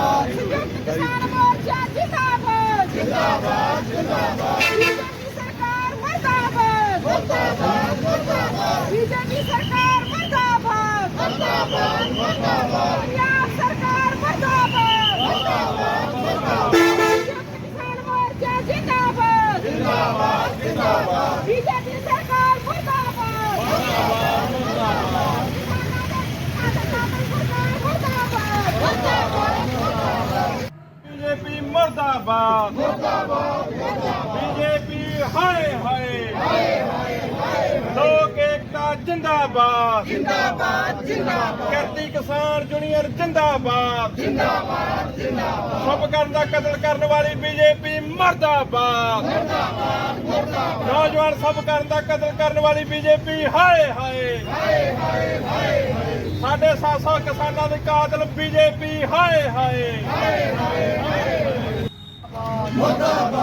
ਕਿਸਾਨ ਮੋਰਚਾ ਜਿੰਦਾਬਾਦ ਜਿੰਦਾਬਾਦ ਜਿੰਦਾਬਾਦ ਸਰਕਾਰ ਮਰਦਾਬਾਦ ਮਰਦਾਬਾਦ ਮਰਦਾਬਾਦ ਬੀਜੇਪੀ ਸਰਕਾਰ ਮਰਦਾਬਾਦ ਮਰਦਾਬਾਦ ਮਰਦਾਬਾਦ ਪੰਜਾਬ ਸਰਕਾਰ ਮਰਦਾਬਾਦ ਮਰਦਾਬਾਦ ਮਰਦਾਬਾਦ ਕਿਸਾਨ ਮੋਰਚਾ ਜਿੰਦਾਬਾਦ ਜਿੰਦਾਬਾਦ ਜਿੰਦਾਬਾਦ ਬੀਜੇਪੀ ਸਰਕਾਰ ਮਰਦਾਬਾਦ ਮਰਦਾਬਾਦ ਬੀਜੇਪੀ ਮਰਦਾਬਾਦ ਮਰਦਾਬਾਦ। ਬੀਜੇਪੀ ਹਾਏ ਹਾਏ ਹਾਏ ਹਾਏ। ਲੋਕ ਏਕਤਾ ਜਿੰਦਾਬਾਦ। ਜਿੰਦਾਬਾਦ ਜਿੰਦਾਬਾਦ ਕਿਰਤੀ ਕਿਸਾਨ ਜੂਨੀਅਰ ਜਿੰਦਾਬਾਦ। ਜਿੰਦਾਬਾਦ ਜਿੰਦਾਬਾਦ ਸਭ ਕਰਨ ਦਾ ਕਤਲ ਕਰਨ ਵਾਲੀ ਬੀਜੇਪੀ ਮਰਦਾਬਾਦ ਮਰਦਾਬਾਦ ਮਰਦਾਬਾਦ। ਨੌਜਵਾਨ ਸਭ ਕਰਨ ਦਾ ਕਤਲ ਕਰਨ ਵਾਲੀ ਬੀਜੇਪੀ ਹਾਏ ਹਾਏ ਹਾਏ ਹਾਏ। ਸਾਡੇ 700 ਕਿਸਾਨਾਂ ਦੇ ਕਾਤਲ ਬੀਜੇਪੀ ਹਾਏ ਹਾਏ।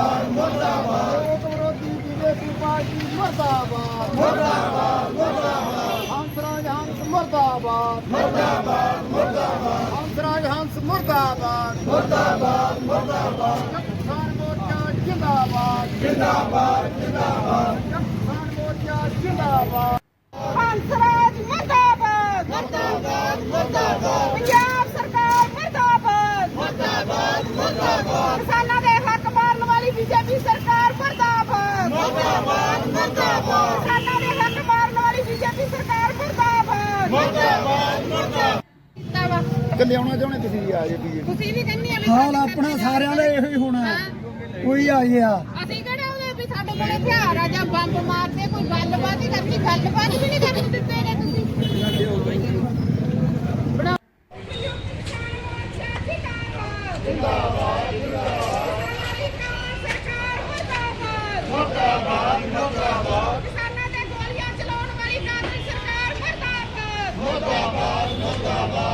ਲੋਕ ਵਿਰੋਧੀ ਬੀਜੇਪੀ ਪਾਰਟੀ ਮਰਦਾਬਾਦ। ਮਰਦਾਬਾਦ ਮਰਦਾਬਾਦ। ਹੰਸਰਾਜ ਹੰਸ ਮਰਦਾਬਾਦ। ਮਰਦਾਬਾਦ ਮਰਦਾਬਾਦ। ਹੰਸਰਾਜ ਹੰਸ ਮਰਦਾਬਾਦ। ਮਰਦਾਬਾਦ ਮਰਦਾਬਾਦ। ਕਿਸਾਨ ਮੋਰਚਾ ਜਿੰਦਾਬਾਦ। ਜਿੰਦਾਬਾਦ ਜਿੰਦਾਬਾਦ। ਕਿਸਾਨ ਮੋਰਚਾ ਜਿੰਦਾਬਾਦ ਹੰਸਰਾਜ ਮਰਦਾਬਾਦ ਮਰਦਾਬਾਦ ਮਰਦਾਬਾਦ ਪੰਜਾਬ ਸਰਕਾਰ ਮਰਦਾਬਾਦ ਮਰਦਾਬਾਦ ਮਰਦਾਬਾਦ ਕਿਸਾਨਾਂ ਦੇ ਹੱਕ ਮਾਰਨ ਵਾਲੀ ਬੀਜੇਪੀ ਸਰਕਾਰ ਮਰਦਾਬਾਦ ਮਰਦਾਬਾਦ। ਮਰਦਾਬਾਦ ਕਿਸਾਨਾਂ ਦੇ ਹੱਕ ਮਾਰਨ ਵਾਲੀ ਬੀਜੇਪੀ ਸਰਕਾਰ ਮਰਦਾਬਾਦ। ਮਰਦਾਬਾਦ ਮਰਦਾਬਾਦ। ਕਿ ਲਿਆਉਣਾ ਚਾਹੁੰਦੇ ਤੁਸੀਂ ਆ ਜੇ ਬੀਜੇਪੀ। ਤੁਸੀਂ ਵੀ ਕਹਿੰਦੇ ਆ ਵੀ ਹਾਲ ਆਪਣਾ ਸਾਰਿਆਂ ਦਾ ਇਹੋ ਹੀ ਹੋਣਾ। ਕੋਈ ਆ। ਗਿਆ ਅਸੀਂ ਕਿਹੜੇ ਉਹਦੇ ਵੀ ਸਾਡੇ ਕੋਲ ਹਥਿਆਰ ਆ ਜਾਂ ਬੰਬ ਮਾਰਦੇ ਕੋਈ ਗੱਲਬਾਤ ਹੀ ਕਰਨੀ ਗੱਲਬਾਤ ਵੀ ਨਹੀਂ ਕਰਨ ਦਿੱਤੇ ਨੇ ਤੁਸੀਂ। ਮਰਦਾਬਾਦ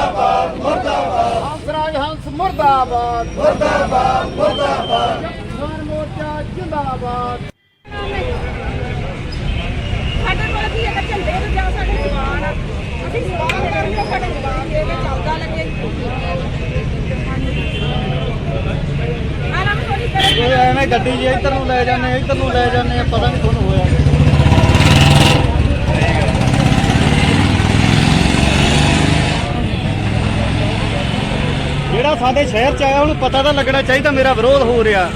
ਮੁਰਦਾਬਾਦ ਮੁਰਦਾਬਾਦ। ਮੁਰਦਾਬਾਦ ਹੰਸਰਾਜ ਹੰਸ ਮੁਰਦਾਬਾਦ। ਮੁਰਦਾਬਾਦ ਮੁਰਦਾਬਾਦ। ਕਿਸਾਨ ਮੋਰਚਾ ਜਿੰਦਾਬਾਦ। ਸਾਡੇ ਕੋਲ ਕੀ ਹੈ ਝੰਡੇ ਤੇ ਜਾਂ ਸਾਡੇ ਜਵਾਨ ਆ ਅਸੀਂ ਸਵਾਲ ਕਰਨੇ ਸਾਡੇ ਜਵਾਨ ਦੇ ਕੇ ਚੱਲਦਾ ਲੱਗੇ। ਆਰਾਮ ਥੋੜੀ ਕਰੇ ਇਹ ਐਵੇਂ ਗੱਡੀ ਜੇ ਇੱਧਰ ਨੂੰ ਲੈ ਜਾਂਦੇ ਇੱਧਰ ਨੂੰ ਲੈ ਜਾਂਦੇ ਪਤਾ ਨਹੀਂ ਤੁਹਾਨੂੰ ਹੋਇਆ। ਜਿਹੜਾ ਸਾਡੇ ਸ਼ਹਿਰ ਚ ਆਇਆ ਉਹਨੂੰ ਪਤਾ ਤਾਂ ਲੱਗਣਾ ਚਾਹੀਦਾ ਮੇਰਾ ਵਿਰੋਧ ਹੋ ਰਿਹਾ।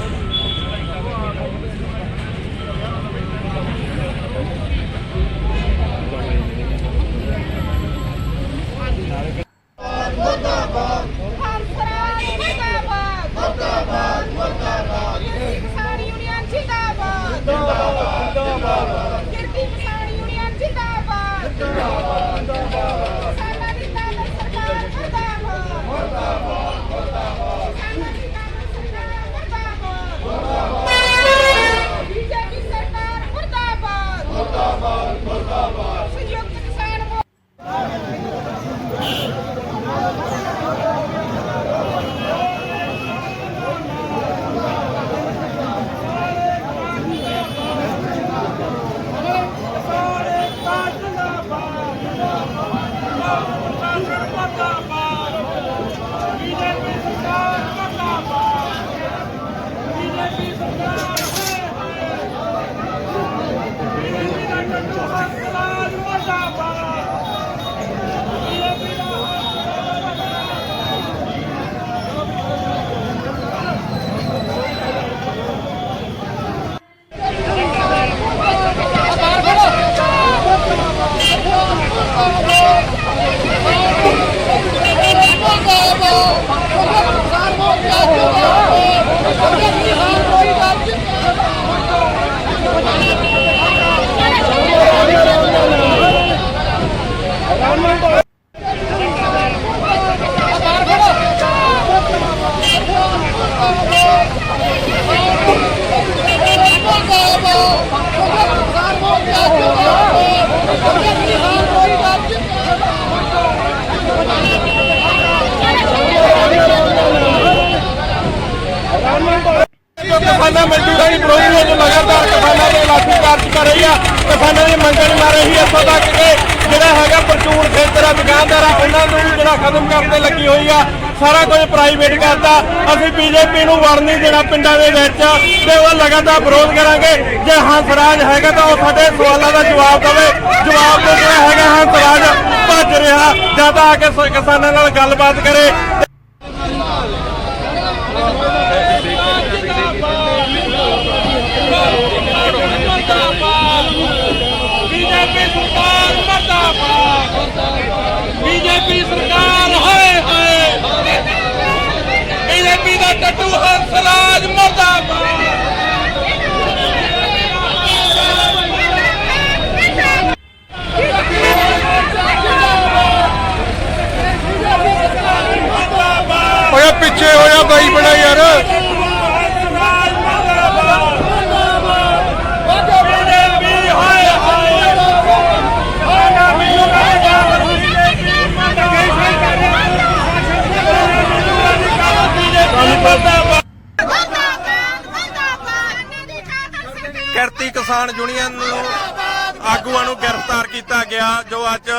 ਖਤਮ ਕਰਨ ਤੇ ਲੱਗੀ ਹੋਈ ਆ। ਸਾਰਾ ਕੁਝ ਪ੍ਰਾਈਵੇਟ ਕਰਤਾ। ਅਸੀਂ ਬੀਜੇਪੀ ਨੂੰ ਵੜ ਨਹੀਂ ਦੇਣਾ ਪਿੰਡਾਂ ਦੇ ਵਿੱਚ ਤੇ ਉਹ ਲਗਾਤਾਰ ਵਿਰੋਧ ਕਰਾਂਗੇ। ਜੇ ਹੰਸਰਾਜ ਹੈਗਾ ਤਾਂ ਉਹ ਸਾਡੇ ਸਵਾਲਾਂ ਦਾ ਜਵਾਬ ਦੇਵੇ। ਜਵਾਬ ਦੇ ਜਿਹੜਾ ਹੈਗਾ ਹੰਸਰਾਜ ਭੱਜ ਰਿਹਾ। ਜਾਂ ਤਾਂ ਆ ਕੇ ਕਿਸਾਨਾਂ ਨਾਲ ਗੱਲਬਾਤ ਕਰੇ ਬੀਜੇਪੀ ਸਰਕਾਰ ਮਰਦਾਬਾਦ ਬੀਜੇਪੀ ਸਰਕਾਰ ਹਾਏ ਹਾਏ ਬੀਜੇਪੀ ਦਾ ਟੱਟੂ ਹੰਸਰਾਜ ਮਰਦਾਬਾਦ ਓਏ ਪਿੱਛੇ ਹੋਇਆ ਬਾਈ ਬੜਾ ਯਾਰ ਬੀਜੇਪੀ ਹਾਏ ਹਾਏ ਮੁਰਦਾਬਾਦ ਮੁਰਦਾਬਾਦ ਇਹਨਾਂ ਦੀ ਕਾਤਲ ਸਰਕਾਰ ਕਿਰਤੀ ਕਿਸਾਨ ਯੂਨੀਅਨ ਨੂੰ ਆਗੂਆਂ ਨੂੰ ਗ੍ਰਿਫਤਾਰ ਕੀਤਾ ਗਿਆ ਜੋ ਅੱਜ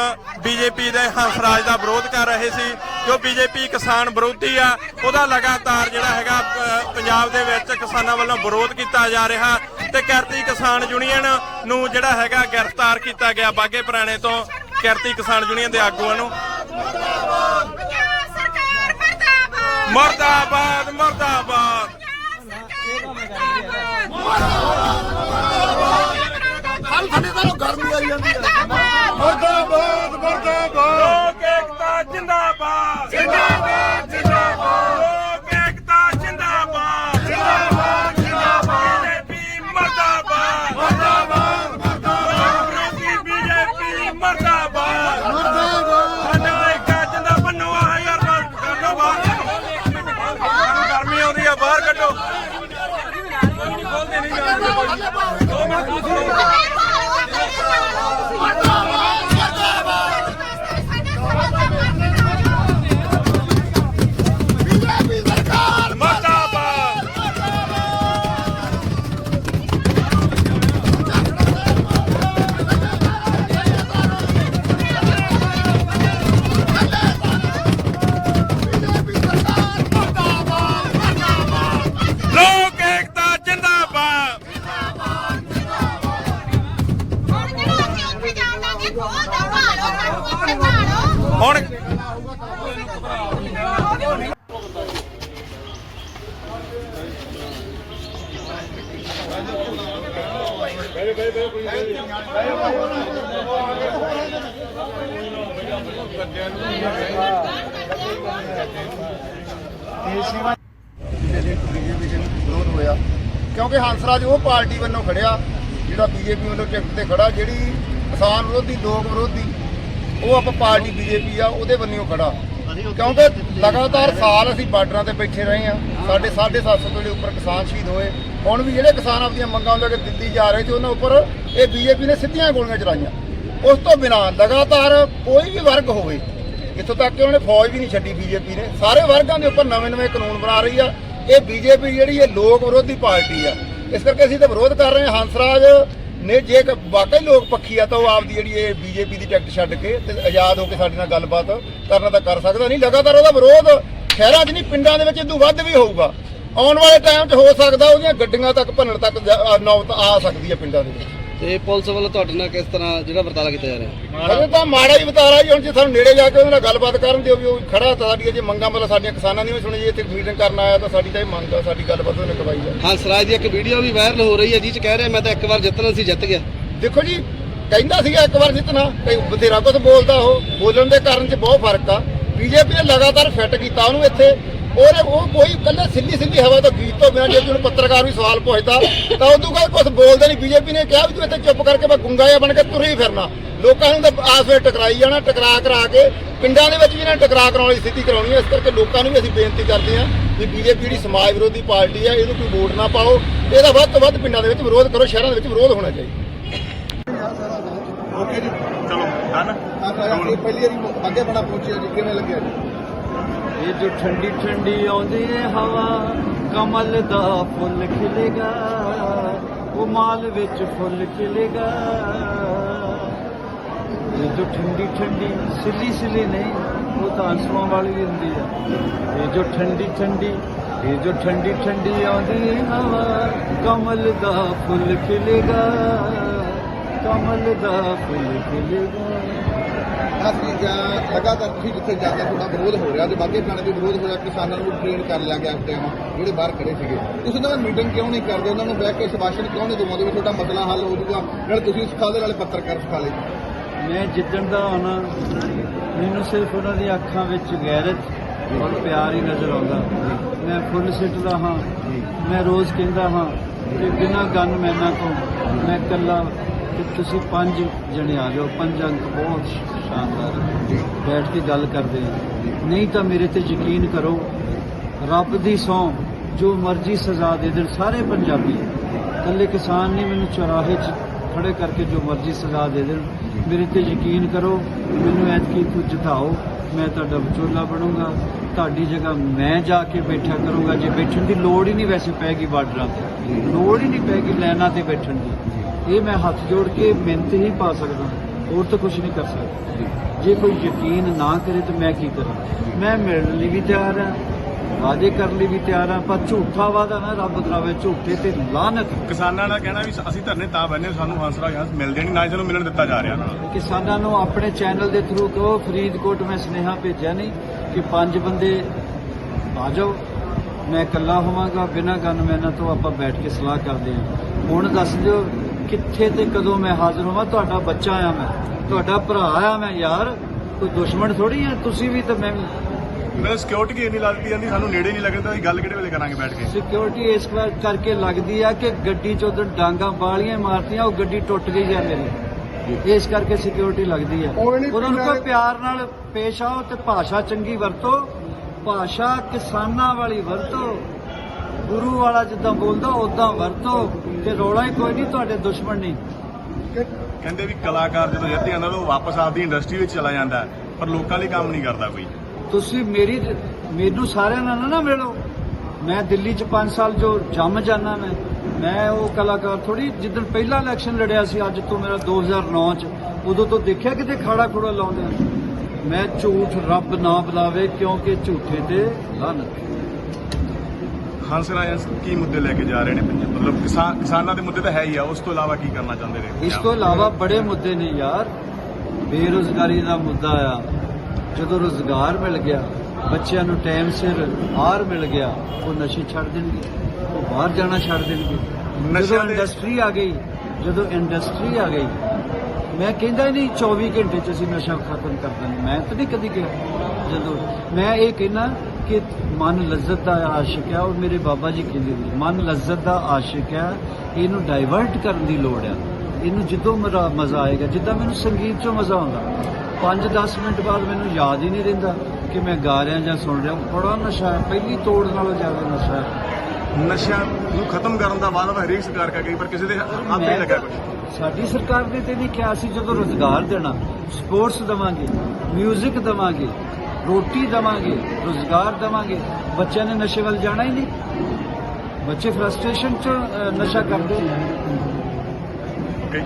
ਬੀਜੇਪੀ ਦੇ ਹੰਸਰਾਜ ਦਾ ਵਿਰੋਧ ਕਰ ਰਹੇ ਸੀ। ਜੋ ਬੀਜੇਪੀ ਕਿਸਾਨ ਵਿਰੋਧੀ ਆ ਉਹਦਾ ਲਗਾਤਾਰ ਜਿਹੜਾ ਹੈਗਾ ਪੰਜਾਬ ਦੇ ਵਿੱਚ ਕਿਸਾਨਾਂ ਵੱਲੋਂ ਵਿਰੋਧ ਕੀਤਾ ਜਾ ਰਿਹਾ ਤੇ ਕਿਰਤੀ ਕਿਸਾਨ ਯੂਨੀਅਨ ਨੂੰ ਜਿਹੜਾ ਹੈਗਾ ਗ੍ਰਿਫਤਾਰ ਕੀਤਾ ਗਿਆ ਬਾਗੇ ਪੁਰਾਣੇ ਤੋਂ ਕਿਰਤੀ ਕਿਸਾਨ ਯੂਨੀਅਨ ਦੇ ਆਗੂਆਂ ਨੂੰ। ਮਰਦਾਬਾਦ ਮਰਦਾਬਾਦ! ਮਰਦਾਬਾਦ! ਸਾਡੇ ਤਾਂ ਗਰਮੀ ਆਈ ਜਾਂਦੀ ਹੈ ਹੁਣ ਬੀਜੇਪੀ ਦੇ ਵਿਰੋਧ ਹੋਇਆ ਕਿਉਂਕਿ ਹੰਸਰਾਜ ਉਹ ਪਾਰਟੀ ਵੱਲੋਂ ਖੜਿਆ ਜਿਹੜਾ ਬੀਜੇਪੀ ਵੱਲੋਂ ਟਿਕਟ ਤੇ ਖੜਾ, ਜਿਹੜੀ ਕਿਸਾਨ ਵਿਰੋਧੀ, ਲੋਕ ਵਿਰੋਧੀ ਉਹ ਆਪਾਂ ਪਾਰਟੀ ਬੀਜੇਪੀ ਆ, ਉਹਦੇ ਵੱਲੋਂ ਖੜਾ। ਕਿਉਂਕਿ ਲਗਾਤਾਰ ਸਾਲ ਅਸੀਂ ਬਾਰਡਰਾਂ ਤੇ ਬੈਠੇ ਰਹੇ ਆ ਸਾਡੇ 750 ਤੋਂ ਉੱਪਰ ਕਿਸਾਨ ਸ਼ਹੀਦ ਹੋਏ, ਹੁਣ ਵੀ ਜਿਹੜੇ ਕਿਸਾਨ ਆਪਣੀਆਂ ਮੰਗਾਂ ਲੈ ਕੇ ਦਿੱਲੀ ਜਾ ਰਹੇ ਸੀ, ਉਹਨਾਂ ਉੱਪਰ ਇਹ ਬੀਜੇਪੀ ਨੇ ਸਿੱਧੀਆਂ ਗੋਲੀਆਂ ਚਲਾਈਆਂ। ਉਸ ਤੋਂ ਬਿਨਾਂ ਲਗਾਤਾਰ ਕੋਈ ਵੀ ਵਰਗ ਹੋਵੇ, ਇੱਥੋਂ ਤੱਕ ਕਿ ਉਹਨੇ ਫੌਜ ਵੀ ਨਹੀਂ ਛੱਡੀ ਬੀਜੇਪੀ ਨੇ। ਸਾਰੇ ਵਰਗਾਂ ਦੇ ਉੱਪਰ ਨਵੇਂ-ਨਵੇਂ ਕਾਨੂੰਨ ਬਣਾ ਰਹੀ ਆ। ਇਹ ਬੀਜੇਪੀ ਜਿਹੜੀ ਇਹ ਲੋਕ ਵਿਰੋਧੀ ਪਾਰਟੀ ਆ। ਇਸ ਕਰਕੇ ਅਸੀਂ ਤਾਂ ਵਿਰੋਧ ਕਰ ਰਹੇ ਹਾਂ। ਹੰਸਰਾਜ ਨੇ ਜੇ ਵਾਕਈ ਲੋਕ ਪੱਖੀ ਆ ਤਾਂ ਉਹ ਆਪਦੀ ਜਿਹੜੀ ਇਹ ਬੀਜੇਪੀ ਦੀ ਟਿਕਟ ਛੱਡ ਕੇ ਤੇ ਆਜ਼ਾਦ ਹੋ ਕੇ ਸਾਡੇ ਨਾਲ ਗੱਲਬਾਤ ਕਰਨਾ ਤਾਂ ਕਰ ਸਕਦਾ ਨਹੀਂ। ਲਗਾਤਾਰ ਉਹਦਾ ਵਿਰੋਧ ਸ਼ਹਿਰਾਂ 'ਚ ਨਹੀਂ, ਪਿੰਡਾਂ ਦੇ ਵਿੱਚ ਇਦੋਂ ਵੱਧ ਵੀ ਹੋਊਗਾ। ਆਉਣ ਵਾਲੇ ਟਾਈਮ 'ਚ ਹੋ ਸਕਦਾ ਉਹਦੀਆਂ ਗੱਡੀਆਂ ਤੱਕ, ਭੰਨਣ ਤੱਕ ਨੌਬਤ ਆ ਸਕਦੀ ਹੈ ਪਿੰਡਾਂ ਦੇ ਵਿੱਚ। ਤੇ ਪੁਲਿਸ ਵੱਲੋਂ ਤੁਹਾਡੇ ਨਾਲ ਕਿਸ ਤਰ੍ਹਾਂ ਜਿਹੜਾ ਵਰਤਾਰਾ ਕੀਤਾ ਜਾ ਰਿਹਾ? ਹਜੇ ਤਾਂ ਮਾੜਾ ਹੀ ਬਤਾਰਾ ਜੀ ਹੁਣ ਜੇ ਸਾਨੂੰ ਨੇੜੇ ਜਾ ਕੇ ਉਹਦੇ ਨਾਲ ਗੱਲਬਾਤ ਕਰਨ ਦਿਓ ਵੀ ਉਹ ਖੜਾ ਤਾਂ ਸਾਡੀਆਂ ਜੇ ਮੰਗਾਂ ਮਤਲਬ ਸਾਡੀਆਂ ਕਿਸਾਨਾਂ ਦੀਆਂ ਵੀ ਸੁਣੀ ਜੀ ਇੱਥੇ ਮੀਟਿੰਗ ਕਰਨ ਆਇਆ ਤਾਂ ਸਾਡੀ ਤਾਂ ਇਹ ਮੰਗ ਆ ਸਾਡੀ ਗੱਲਬਾਤ ਉਹਨੇ ਕਰਵਾਈ ਆ। ਹੰਸਰਾਜ ਦੀ ਇੱਕ ਵੀਡੀਓ ਵੀ ਵਾਇਰਲ ਹੋ ਰਹੀ ਹੈ ਜਿਹ ਚ ਕਹਿ ਰਿਹਾ ਮੈਂ ਤਾਂ ਇੱਕ ਵਾਰ ਜਿੱਤਣਾ ਸੀ ਜਿੱਤ ਗਿਆ। ਦੇਖੋ ਜੀ ਕਹਿੰਦਾ ਸੀਗਾ ਇੱਕ ਵਾਰ ਜਿੱਤਣਾ ਤੇ ਬਥੇਰਾ ਕੁਝ ਬੋਲਦਾ ਉਹ। ਬੋਲਣ ਦੇ ਕਾਰਨ 'ਚ ਬਹੁਤ ਫ਼ਰਕ ਆ। ਬੀਜੇਪੀ ਨੇ ਲਗਾਤਾਰ ਫਿੱਟ ਕੀਤਾ ਉਹਨੂੰ ਇੱਥੇ ਉਹਨੇ ਉਹ ਕੋਈ ਕੱਲੇ ਸਿੱਲੀ ਸਿੱਲੀ ਹਵਾ ਤੋਂ ਗੀਤ ਤੋਂ ਬਿਨਾਂ ਜੇ ਉਹਨੂੰ ਪੱਤਰਕਾਰ ਵੀ ਸਵਾਲ ਪੁੱਛਦਾ ਤਾਂ ਉਦੋਂ ਕੋਈ ਕੁਝ ਬੋਲਦਾ ਨਹੀਂ। ਬੀਜੇਪੀ ਨੇ ਕਿਹਾ ਵੀ ਤੂੰ ਇੱਥੇ ਚੁੱਪ ਕਰਕੇ ਮੈਂ ਗੁੰਗਾ ਜਿਹਾ ਬਣ ਕੇ ਤੁਰ ਹੀ ਫਿਰਨਾ। ਲੋਕਾਂ ਨੂੰ ਤਾਂ ਆਸ ਵਿੱਚ ਟਕਰਾਈ ਜਾਣਾ ਟਕਰਾ ਕਰਾ ਕੇ ਪਿੰਡਾਂ ਦੇ ਵਿੱਚ ਵੀ ਇਹਨਾਂ ਨੇ ਟਕਰਾ ਕਰਾਉਣ ਵਾਲੀ ਸਥਿਤੀ ਕਰਾਉਣੀ ਹੈ। ਇਸ ਕਰਕੇ ਲੋਕਾਂ ਨੂੰ ਵੀ ਅਸੀਂ ਬੇਨਤੀ ਕਰਦੇ ਹਾਂ ਵੀ ਬੀਜੇਪੀ ਜਿਹੜੀ ਸਮਾਜ ਵਿਰੋਧੀ ਪਾਰਟੀ ਹੈ ਇਹਨੂੰ ਕੋਈ ਵੋਟ ਨਾ ਪਾਓ। ਇਹਦਾ ਵੱਧ ਤੋਂ ਵੱਧ ਪਿੰਡਾਂ ਦੇ ਵਿੱਚ ਵਿਰੋਧ ਕਰੋ ਸ਼ਹਿਰਾਂ ਦੇ ਵਿੱਚ ਵਿਰੋਧ ਹੋਣਾ ਚਾਹੀਦਾ। ਓਕੇ ਜੀ। ਚਲੋ ਡਨ। ਪਹਿਲੀ ਵਾਰੀ ਅੱਗੇ ਬੜਾ ਪਹੁੰਚਿਆ ਜੀ ਕਿਵੇਂ ਲੱਗਿਆ ਜੀ? ਇਹ ਜੋ ਠੰਡੀ ਠੰਡੀ ਆਉਂਦੀ ਏ ਹਵਾ, ਕਮਲ ਦਾ ਫੁੱਲ ਖਿਲੇਗਾ ਉਹ ਮਾਲ ਵਿੱਚ ਫੁੱਲ ਖਿਲੇਗਾ। ਇਹ ਜੋ ਠੰਡੀ ਠੰਡੀ, ਸਿੱਲੀ ਸਿੱਲੀ ਨਹੀਂ, ਉਹ ਤਾਂ ਆਂਸੂਆਂ ਵਾਲੀ ਹੁੰਦੀ ਹੈ ਇਹ ਜੋ ਠੰਡੀ ਠੰਡੀ, ਇਹ ਜੋ ਠੰਡੀ ਠੰਡੀ ਆਉਂਦੀ ਏ ਹਵਾ, ਕਮਲ ਦਾ ਫੁੱਲ ਖਿਲੇਗਾ, ਕਮਲ ਦਾ ਫੁੱਲ ਖਿਲੇਗਾ। ਅਸੀਂ ਜਾਂ ਲਗਾਤਾਰ ਤੁਸੀਂ ਜਿੱਥੇ ਜਾਂਦੇ ਤੁਹਾਡਾ ਵਿਰੋਧ ਹੋ ਰਿਹਾ ਤੇ ਬਾਕੀ ਥਾਣੇ ਵੀ ਵਿਰੋਧ ਹੋ ਰਿਹਾ ਕਿਸਾਨਾਂ ਨੂੰ ਟ੍ਰੇਨ ਕਰ ਲਿਆ ਗਿਆ ਇਸ ਟਾਈਮ ਜਿਹੜੇ ਬਾਹਰ ਖੜੇ ਸੀਗੇ। ਤੁਸੀਂ ਉਹਨਾਂ ਨਾਲ ਮੀਟਿੰਗ ਕਿਉਂ ਨਹੀਂ ਕਰਦੇ? ਉਹਨਾਂ ਨੂੰ ਬਹਿ ਕੇ ਸ਼ਬਾਸ਼ਨ ਕਿਉਂ ਨਹੀਂ ਦਿਵਾਉਂਦੇ ਵੀ ਤੁਹਾਡਾ ਮਸਲਾ ਹੱਲ ਹੋ ਜਾਊਗਾ? ਨਾਲ ਤੁਸੀਂ ਸਿਖਾ ਦੇ ਨਾਲੇ ਪੱਤਰਕਾਰ ਸਿਖਾ ਲੇ ਮੈਂ ਜਿੱਦਣ ਦਾ ਆਉਣਾ, ਮੈਨੂੰ ਸਿਰਫ ਉਹਨਾਂ ਦੀਆਂ ਅੱਖਾਂ ਵਿੱਚ ਗੈਰਤ ਔਰ ਪਿਆਰ ਹੀ ਨਜ਼ਰ ਆਉਂਦਾ। ਮੈਂ ਫੁੱਲ ਸਿੱਟਦਾ ਹਾਂ, ਮੈਂ ਰੋਜ਼ ਕਹਿੰਦਾ ਹਾਂ ਕਿ ਬਿਨਾਂ ਗਨ ਮੈਨਾਂ ਤੋਂ ਮੈਂ ਇਕੱਲਾ ਕਿ ਤੁਸੀਂ ਪੰਜ ਜਣੇ ਆ ਜਾਓ, ਪੰਜ ਅੰਕ ਬਹੁਤ ਸ਼ਾਨਦਾਰ ਹੈ। ਬੈਠ ਕੇ ਗੱਲ ਕਰਦੇ ਹਾਂ ਨਹੀਂ ਤਾਂ ਮੇਰੇ ਤੇ ਯਕੀਨ ਕਰੋ, ਰੱਬ ਦੀ ਸੌ, ਜੋ ਮਰਜ਼ੀ ਸਜ਼ਾ ਦੇ ਦੇਣ, ਸਾਰੇ ਪੰਜਾਬੀ ਇਕੱਲੇ ਕਿਸਾਨ ਨਹੀਂ, ਮੈਨੂੰ ਚੌਰਾਹੇ 'ਚ ਖੜੇ ਕਰਕੇ ਜੋ ਮਰਜ਼ੀ ਸਜ਼ਾ ਦੇ ਦੇਣ, ਮੇਰੇ ਤੇ ਯਕੀਨ ਕਰੋ, ਮੈਨੂੰ ਐਤਕੀ ਤੂੰ ਜਿਤਾਓ ਮੈਂ ਤੁਹਾਡਾ ਵਿਚੋਲਾ ਬਣੂੰਗਾ, ਤੁਹਾਡੀ ਜਗ੍ਹਾ ਮੈਂ ਜਾ ਕੇ ਬੈਠਾ ਕਰੂੰਗਾ, ਜੇ ਬੈਠਣ ਦੀ ਲੋੜ ਹੀ ਨਹੀਂ ਵੈਸੇ ਪੈਗੀ ਬਾਰਡਰਾਂ ਤੇ। ਲੋੜ ਹੀ ਨਹੀਂ ਪੈਗੀ ਲਾਈਨਾਂ ਤੇ ਬੈਠਣ ਦੀ। ਇਹ ਮੈਂ ਹੱਥ ਜੋੜ ਕੇ ਮਿਹਨਤ ਹੀ ਪਾ ਸਕਦਾ। ਹੋਰ ਤਾਂ ਕੁਝ ਨਹੀਂ ਕਰ ਸਕਦਾ। ਜੇ। ਕੋਈ ਯਕੀਨ ਨਾ ਕਰੇ ਤਾਂ ਮੈਂ ਕੀ ਕਰਾਂ? ਮੈਂ ਮਿਲਣ ਲਈ ਵੀ ਤਿਆਰ ਹਾਂ ਵਾਅਦੇ ਕਰਨ ਲਈ ਵੀ ਤਿਆਰ ਹਾਂ ਪਰ ਝੂਠਾ ਵਾਅਦਾ ਨਾ ਰੱਬ ਕਰਾਵੇ ਝੂਠੇ ਤੇ ਲਾਨਤ ਕਿਸਾਨਾਂ ਦਾ ਕਹਿਣਾ ਵੀ ਅਸੀਂ ਧਰਨੇ ਤਾਂ ਬੰਨੇ ਸਾਨੂੰ ਹੰਸਰਾਜ ਹੰਸ ਮਿਲਦੇ ਨਹੀਂ ਨਾ ਸਾਨੂੰ ਮਿਲਣ ਦਿੱਤਾ ਜਾ ਰਿਹਾ। ਨਾ ਕਿਸਾਨਾਂ ਨੂੰ ਆਪਣੇ ਚੈਨਲ ਦੇ ਥਰੂ ਕਹੋ ਫਰੀਦਕੋਟ ਮੈਂ ਸੁਨੇਹਾ ਭੇਜਿਆ ਨਹੀਂ ਕਿ ਪੰਜ ਬੰਦੇ ਆ ਜਾਓ। ਮੈਂ ਇਕੱਲਾ ਹੋਵਾਂਗਾ ਬਿਨਾਂ ਗਨਮੈਨਾਂ ਤੋਂ ਆਪਾਂ ਬੈਠ ਕੇ ਸਲਾਹ ਕਰਦੇ ਹਾਂ। ਹੁਣ ਦੱਸ ਦਿਓ ਕਿੱਥੇ ਤੇ ਕਦੋਂ ਮੈਂ ਹਾਜ਼ਰ ਹੋਵਾਂ? ਤੁਹਾਡਾ ਬੱਚਾ ਆ ਮੈਂ। ਤੁਹਾਡਾ ਭਰਾ ਆ ਮੈਂ ਯਾਰ। ਕੋਈ ਦੁਸ਼ਮਣ ਥੋੜੀ ਆ? ਤੁਸੀਂ ਵੀ ਤਾਂ ਮੈਂ ਵੀ। ਮੇਰੇ ਸਿਕਿਉਰਿਟੀ ਇੰਨੀ ਲੱਗਦੀ ਜਾਂਦੀ ਸਾਨੂੰ ਨੇੜੇ ਨਹੀਂ ਲੱਗਦਾ ਅਸੀਂ ਗੱਲ ਕਿਹੜੇ ਵੇਲੇ ਕਰਾਂਗੇ ਬੈਠ ਕੇ? ਸਿਕਿਉਰਿਟੀ ਇਸ ਵਾਰ ਕਰਕੇ ਲੱਗਦੀ ਆ ਕਿ ਗੱਡੀ ਚ ਉਧਰ ਡਾਂਗਾ ਬਾਲੀਆਂ ਮਾਰਤੀਆਂ ਉਹ ਗੱਡੀ ਟੁੱਟ ਗਈ ਆ ਮੇਰੀ। ਇਸ ਕਰਕੇ ਸਿਕਿਉਰਿਟੀ ਲੱਗਦੀ ਆ। ਉਹ ਨਹੀਂ ਉਹਨਾਂ ਨੂੰ ਕੋਈ ਪਿਆਰ ਨਾਲ ਪੇਸ਼ ਆਓ ਤੇ ਭਾਸ਼ਾ ਚੰਗੀ ਵਰਤੋ। ਭਾਸ਼ਾ ਕਿਸਾਨਾਂ ਵਾਲੀ ਵਰਤੋ। ਗੁਰੂ ਵਾਲਾ ਜਿੱਦਾਂ ਬੋਲਦਾ ਉਦਾਂ ਵਰਤੋ ਤੇ ਰੌਲਾ ਹੀ ਕੋਈ ਨਹੀਂ ਤੁਹਾਡੇ ਦੁਸ਼ਮਣ ਨਹੀਂ। ਕਹਿੰਦੇ ਵੀ ਕਲਾਕਾਰ ਜਦੋਂ ਜਿੱਤ ਤਾਂ ਉਹ ਵਾਪਸ ਆਪਦੀ ਇੰਡਸਟਰੀ ਵਿੱਚ ਚਲਾ ਜਾਂਦਾ ਪਰ ਲੋਕਾਂ ਲਈ ਕੰਮ ਨਹੀਂ ਕਰਦਾ ਕੋਈ। ਤੁਸੀਂ ਮੇਰੀ ਮੈਨੂੰ ਸਾਰਿਆਂ ਨਾਲ ਨਾ ਮਿਲੋ। ਮੈਂ ਦਿੱਲੀ 'ਚ 5 ਸਾਲ ਜੋ ਜੰਮ ਜਾਣਾ ਮੈਂ ਮੈਂ ਉਹ ਕਲਾਕਾਰ ਥੋੜੀ ਜਿੱਦਣ ਪਹਿਲਾ ਇਲੈਕਸ਼ਨ ਲੜਿਆ ਸੀ ਅੱਜ ਤੋਂ ਮੇਰਾ 2009 'ਚ ਉਦੋਂ ਤੋਂ ਦੇਖਿਆ ਕਿਤੇ ਖਾੜਾ ਖੂੜਾ ਲਾਉਂਦੇ। ਮੈਂ ਝੂਠ ਰੱਬ ਨਾ ਬੁਲਾਵੇ ਕਿਉਂਕਿ ਝੂਠੇ ਤੇ ਲਾਨਤ ਹੰਸ ਰਾਜ ਕੀ ਮੁੱਦੇ ਲੈ ਕੇ ਜਾ ਰਹੇ ਨੇ ਪੰਜਾਬ? ਮਤਲਬ ਕਿਸਾਨ ਕਿਸਾਨਾਂ ਦੇ ਮੁੱਦੇ ਤਾਂ ਹੈ ਹੀ ਆ ਉਸ ਤੋਂ ਇਲਾਵਾ ਕੀ ਕਰਨਾ ਚਾਹੁੰਦੇ ਨੇ? ਇਸ ਤੋਂ ਇਲਾਵਾ ਬੜੇ ਮੁੱਦੇ ਨੇ ਯਾਰ। ਬੇਰੁਜ਼ਗਾਰੀ ਦਾ ਮੁੱਦਾ ਆ। ਜਦੋਂ ਰੋਜ਼ਗਾਰ ਮਿਲ ਗਿਆ ਬੱਚਿਆਂ ਨੂੰ ਟਾਈਮ ਸਿਰ ਆਹਾਰ ਮਿਲ ਗਿਆ ਉਹ ਨਸ਼ੇ ਛੱਡ ਦੇਣਗੇ ਉਹ ਬਾਹਰ ਜਾਣਾ ਛੱਡ ਦੇਣਗੇ। ਜਦੋਂ ਇੰਡਸਟਰੀ ਆ ਗਈ ਜਦੋਂ ਇੰਡਸਟਰੀ ਆ ਗਈ ਮੈਂ ਕਹਿੰਦਾ ਨਹੀਂ 24 ਘੰਟੇ ਚ ਅਸੀਂ ਨਸ਼ਾ ਖਤਮ ਕਰ ਦਾਂਗੇ ਮੈਂ ਤਾਂ ਨਹੀਂ ਕਦੀ ਕਿਹਾ। ਜਦੋਂ ਮੈਂ ਇਹ ਕਹਿਣਾ ਕਿ ਮਨ ਲਜ਼ਤ ਦਾ ਆਸ਼ਿਕ ਹੈ ਔਰ ਮੇਰੇ ਬਾਬਾ ਜੀ ਕਹਿੰਦੇ ਨੇ ਮਨ ਲਜ਼ਤ ਦਾ ਆਸ਼ਿਕ ਹੈ ਇਹਨੂੰ ਡਾਈਵਰਟ ਕਰਨ ਦੀ ਲੋੜ ਹੈ। ਇਹਨੂੰ ਜਦੋਂ ਮੇਰਾ ਮਜ਼ਾ ਆਏਗਾ ਜਿੱਦਾਂ ਮੈਨੂੰ ਸੰਗੀਤ 'ਚੋਂ ਮਜ਼ਾ ਆਉਂਦਾ 5-10 ਮਿੰਟ ਬਾਅਦ ਮੈਨੂੰ ਯਾਦ ਹੀ ਨਹੀਂ ਰਹਿੰਦਾ ਕਿ ਮੈਂ ਗਾ ਰਿਹਾ ਜਾਂ ਸੁਣ ਰਿਹਾ। ਬੜਾ ਨਸ਼ਾ ਹੈ ਪਹਿਲੀ ਤੋੜ ਨਾਲੋਂ ਜ਼ਿਆਦਾ ਨਸ਼ਾ ਹੈ। ਨਸ਼ਿਆਂ ਨੂੰ ਖਤਮ ਕਰਨ ਦਾ ਵਾਅਦਾ ਹਰੇਕ ਸਰਕਾਰ ਕਰ ਗਈ ਪਰ ਕਿਸੇ ਦੇ ਹੱਥ ਨਹੀਂ ਲੱਗਾ ਕੁਝ ਸਾਡੀ ਸਰਕਾਰ ਨੇ ਤੇ ਨਹੀਂ ਕਿਹਾ ਸੀ ਜਦੋਂ ਰੋਜ਼ਗਾਰ ਦੇਣਾ ਸਪੋਰਟਸ ਦਵਾਂਗੇ 뮤직 ਦਵਾਂਗੇ ਰੋਟੀ ਦਵਾਂਗੇ, ਰੋਜ਼ਗਾਰ ਦਵਾਂਗੇ। ਬੱਚਿਆਂ ਨੇ ਨਸ਼ੇ ਵੱਲ ਜਾਣਾ ਹੀ ਨਹੀਂ। ਬੱਚੇ ਫਰਸਟ੍ਰੇਸ਼ਨ ਚ ਨਸ਼ਾ ਕਰਦੇ ਓਕੇ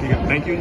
ਠੀਕ ਹੈ ਥੈਂਕ ਯੂ